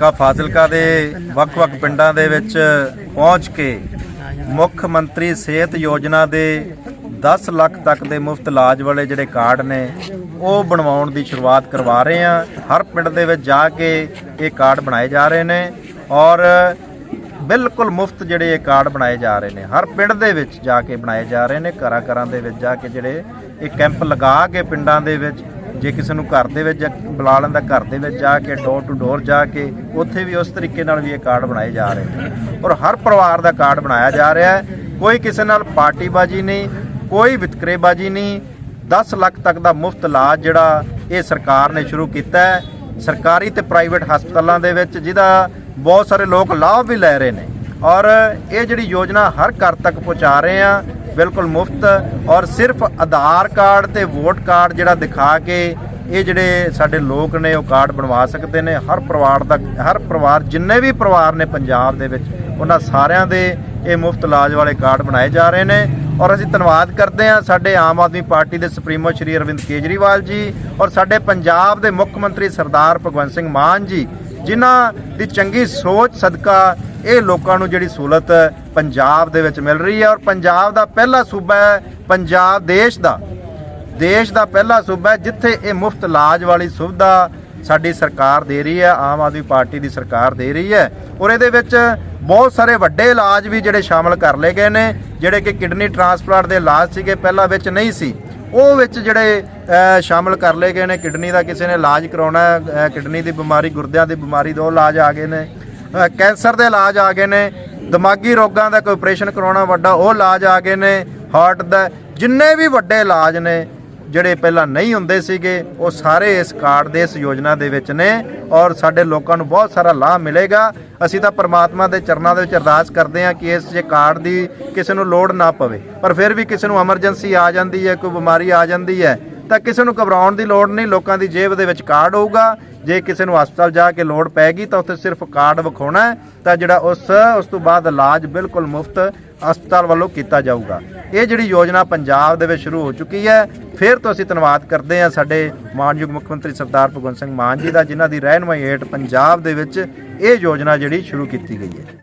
ਹਲਕਾ ਫਾਜ਼ਿਲਕਾ ਦੇ ਵੱਖ-ਵੱਖ ਪਿੰਡਾਂ ਦੇ ਵਿੱਚ ਪਹੁੰਚ ਕੇ ਮੁੱਖ ਮੰਤਰੀ ਸਿਹਤ ਯੋਜਨਾ ਦੇ 10 ਲੱਖ ਤੱਕ ਦੇ ਮੁਫਤ ਇਲਾਜ ਵਾਲੇ ਜਿਹੜੇ ਕਾਰਡ ਨੇ, ਉਹ ਬਣਵਾਉਣ ਦੀ ਸ਼ੁਰੂਆਤ ਕਰਵਾ ਰਹੇ ਹਾਂ। ਹਰ ਪਿੰਡ ਦੇ ਵਿੱਚ ਜਾ ਕੇ ਇਹ ਕਾਰਡ ਬਣਾਏ ਜਾ ਰਹੇ ਨੇ ਔਰ ਬਿਲਕੁਲ ਮੁਫਤ ਜਿਹੜੇ ਇਹ ਕਾਰਡ ਬਣਾਏ ਜਾ ਰਹੇ ਨੇ। ਹਰ ਪਿੰਡ ਦੇ ਵਿੱਚ ਜਾ ਕੇ ਬਣਾਏ ਜਾ ਰਹੇ ਨੇ ਘਰਾਂ ਘਰਾਂ ਦੇ ਵਿੱਚ ਜਾ ਕੇ ਜਿਹੜੇ ਇਹ ਕੈਂਪ ਲਗਾ ਕੇ ਪਿੰਡਾਂ ਦੇ ਵਿੱਚ ਜੇ ਕਿਸੇ ਨੂੰ ਘਰ ਦੇ ਵਿੱਚ ਬੁਲਾ ਲੈਂਦਾ ਘਰ ਦੇ ਵਿੱਚ ਜਾ ਕੇ ਡੋਰ ਟੂ ਡੋਰ ਜਾ ਕੇ, ਉੱਥੇ ਵੀ ਉਸ ਤਰੀਕੇ ਨਾਲ ਵੀ ਇਹ ਕਾਰਡ ਬਣਾਏ ਜਾ ਰਹੇ ਨੇ। ਔਰ ਹਰ ਪਰਿਵਾਰ ਦਾ ਕਾਰਡ ਬਣਾਇਆ ਜਾ ਰਿਹਾ ਹੈ। ਕੋਈ ਕਿਸੇ ਨਾਲ ਪਾਰਟੀਬਾਜ਼ੀ ਨਹੀਂ, ਕੋਈ ਵਿਤਕਰੇਬਾਜ਼ੀ ਨਹੀਂ। 10 ਲੱਖ ਤੱਕ ਦਾ ਮੁਫਤ ਇਲਾਜ ਜਿਹੜਾ ਇਹ ਸਰਕਾਰ ਨੇ ਸ਼ੁਰੂ ਕੀਤਾ ਹੈ। ਸਰਕਾਰੀ ਤੇ ਪ੍ਰਾਈਵੇਟ ਹਸਪਤਾਲਾਂ ਦੇ ਵਿੱਚ ਜਿਹਦਾ ਬਹੁਤ ਸਾਰੇ ਲੋਕ ਲਾਭ ਵੀ ਲੈ ਰਹੇ ਨੇ। ਔਰ ਇਹ ਜਿਹੜੀ ਯੋਜਨਾ ਹਰ ਘਰ ਤੱਕ ਪਹੁੰਚਾ ਰਹੇ ਆ ਬਿਲਕੁਲ ਮੁਫਤ ਔਰ ਸਿਰਫ ਆਧਾਰ ਕਾਰਡ ਤੇ ਵੋਟ ਕਾਰਡ ਜਿਹੜਾ ਦਿਖਾ ਕੇ ਇਹ ਜਿਹੜੇ ਸਾਡੇ ਲੋਕ ਨੇ ਉਹ ਕਾਰਡ ਬਣਵਾ ਸਕਦੇ ਨੇ। ਹਰ ਪਰਿਵਾਰ ਦਾ ਹਰ ਪਰਿਵਾਰ, ਜਿੰਨੇ ਵੀ ਪਰਿਵਾਰ ਨੇ ਪੰਜਾਬ ਦੇ ਵਿੱਚ, ਉਹਨਾਂ ਸਾਰਿਆਂ ਦੇ ਇਹ ਮੁਫਤ ਇਲਾਜ ਵਾਲੇ ਕਾਰਡ ਬਣਾਏ ਜਾ ਰਹੇ ਨੇ। ਔਰ ਅਸੀਂ ਧੰਨਵਾਦ ਕਰਦੇ ਹਾਂ ਸਾਡੇ ਆਮ ਆਦਮੀ ਪਾਰਟੀ ਦੇ ਸੁਪਰੀਮੋ ਸ਼੍ਰੀ ਅਰਵਿੰਦ ਕੇਜਰੀਵਾਲ ਜੀ ਔਰ ਸਾਡੇ ਪੰਜਾਬ ਦੇ ਮੁੱਖ ਮੰਤਰੀ ਸਰਦਾਰ ਭਗਵੰਤ ਸਿੰਘ ਮਾਨ ਜੀ, ਜਿਨ੍ਹਾਂ ਦੀ ਚੰਗੀ ਸੋਚ, ਸਦਕਾ ਇਹ ਲੋਕਾਂ ਨੂੰ ਜਿਹੜੀ ਸਹੂਲਤ ਪੰਜਾਬ ਦੇ ਵਿੱਚ ਮਿਲ ਰਹੀ ਹੈ ਔਰ ਪੰਜਾਬ ਦਾ ਪਹਿਲਾ ਸੂਬਾ ਹੈ ਪੰਜਾਬ ਦੇਸ਼ ਦਾ। ਦੇਸ਼ ਦਾ ਪਹਿਲਾ ਸੂਬਾ ਹੈ ਜਿੱਥੇ ਇਹ ਮੁਫਤ ਇਲਾਜ ਵਾਲੀ ਸੁਵਿਧਾ ਸਾਡੀ ਸਰਕਾਰ ਦੇ ਰਹੀ ਹੈ ਆਮ ਆਦਮੀ ਪਾਰਟੀ ਦੀ ਸਰਕਾਰ ਦੇ ਰਹੀ ਹੈ ਔਰ ਇਹਦੇ ਵਿੱਚ ਬਹੁਤ ਸਾਰੇ ਵੱਡੇ ਇਲਾਜ ਵੀ ਜਿਹੜੇ ਸ਼ਾਮਲ ਕਰ ਲਏ ਗਏ ਨੇ ਜਿਹੜੇ ਕਿ ਕਿਡਨੀ ਟ੍ਰਾਂਸਪਲਾਂਟ ਦੇ ਇਲਾਜ ਸੀਗੇ ਪਹਿਲਾਂ ਵਿੱਚ ਨਹੀਂ ਸੀ। ਉਹ ਵਿੱਚ ਜਿਹੜੇ ਅ, ਸ਼ਾਮਲ ਕਰ ਲਏ ਗਏ ਨੇ ਕਿਡਨੀ ਦਾ ਕਿਸੇ ਨੇ ਇਲਾਜ ਕਰਾਉਣਾ ਹੈ ਕਿਡਨੀ ਦੀ ਬਿਮਾਰੀ ਗੁਰਦਿਆਂ ਦੀ ਬਿਮਾਰੀ ਦਾ ਉਹ ਇਲਾਜ ਆ ਗਏ ਨੇ ਕੈਂਸਰ ਦੇ ਇਲਾਜ ਆ ਗਏ ਨੇ ਦਿਮਾਗੀ ਰੋਗਾਂ ਦਾ ਕੋਈ ਆਪਰੇਸ਼ਨ ਕਰਾਉਣਾ ਵੱਡਾ, ਉਹ ਇਲਾਜ ਆ ਗਏ ਨੇ ਹਾਰਟ ਦਾ, ਜਿੰਨੇ ਵੀ ਵੱਡੇ ਇਲਾਜ ਨੇ, ਜਿਹੜੇ ਪਹਿਲਾਂ ਨਹੀਂ ਹੁੰਦੇ ਸੀਗੇ, ਉਹ ਸਾਰੇ ਇਸ ਕਾਰਡ ਦੇ, ਇਸ ਯੋਜਨਾ ਦੇ ਵਿੱਚ ਨੇ, ਔਰ ਸਾਡੇ ਲੋਕਾਂ ਨੂੰ ਬਹੁਤ ਸਾਰਾ ਲਾਭ ਮਿਲੇਗਾ। ਅਸੀਂ ਤਾਂ ਪ੍ਰਮਾਤਮਾ ਦੇ ਚਰਨਾਂ ਦੇ ਵਿੱਚ ਅਰਦਾਸ ਕਰਦੇ ਹਾਂ ਕਿ ਇਸ ਜੇ ਕਾਰਡ ਦੀ ਕਿਸੇ ਨੂੰ ਲੋੜ ਨਾ ਪਵੇ, ਪਰ ਫਿਰ ਵੀ ਕਿਸੇ ਨੂੰ ਐਮਰਜੈਂਸੀ ਆ ਜਾਂਦੀ ਹੈ, ਕੋਈ ਬਿਮਾਰੀ ਆ ਜਾਂਦੀ ਹੈ ਤਾਂ ਕਿਸੇ ਨੂੰ ਘਬਰਾਉਣ ਦੀ ਲੋੜ ਨਹੀਂ, ਲੋਕਾਂ ਦੀ ਜੇਬ ਦੇ ਵਿੱਚ ਕਾਰਡ ਹੋਊਗਾ। ਜੇ ਕਿਸੇ ਨੂੰ ਹਸਪਤਾਲ ਜਾ ਕੇ ਲੋੜ ਪੈਗੀ ਤਾਂ ਉੱਥੇ ਸਿਰਫ ਕਾਰਡ ਵਿਖਾਉਣਾ ਤਾਂ ਜਿਹੜਾ ਉਸ ਉਸ ਤੋਂ ਬਾਅਦ ਇਲਾਜ ਬਿਲਕੁਲ ਮੁਫਤ ਹਸਪਤਾਲ ਵੱਲੋਂ ਕੀਤਾ ਜਾਊਗਾ। ਇਹ ਜਿਹੜੀ ਯੋਜਨਾ ਪੰਜਾਬ ਦੇ ਵਿੱਚ ਸ਼ੁਰੂ ਹੋ ਚੁੱਕੀ ਹੈ, ਫਿਰ ਤੋਂ ਅਸੀਂ ਧੰਨਵਾਦ ਕਰਦੇ ਹਾਂ ਸਾਡੇ ਮਾਨਯੋਗ ਮੁੱਖ ਮੰਤਰੀ ਸਰਦਾਰ ਭਗਵੰਤ ਸਿੰਘ ਮਾਨ ਜੀ ਦਾ, ਜਿਨ੍ਹਾਂ ਦੀ ਰਹਿਨਮਾਈ ਹੇਠ ਪੰਜਾਬ ਦੇ ਵਿੱਚ ਇਹ ਯੋਜਨਾ ਜਿਹੜੀ ਸ਼ੁਰੂ ਕੀਤੀ ਗਈ ਹੈ।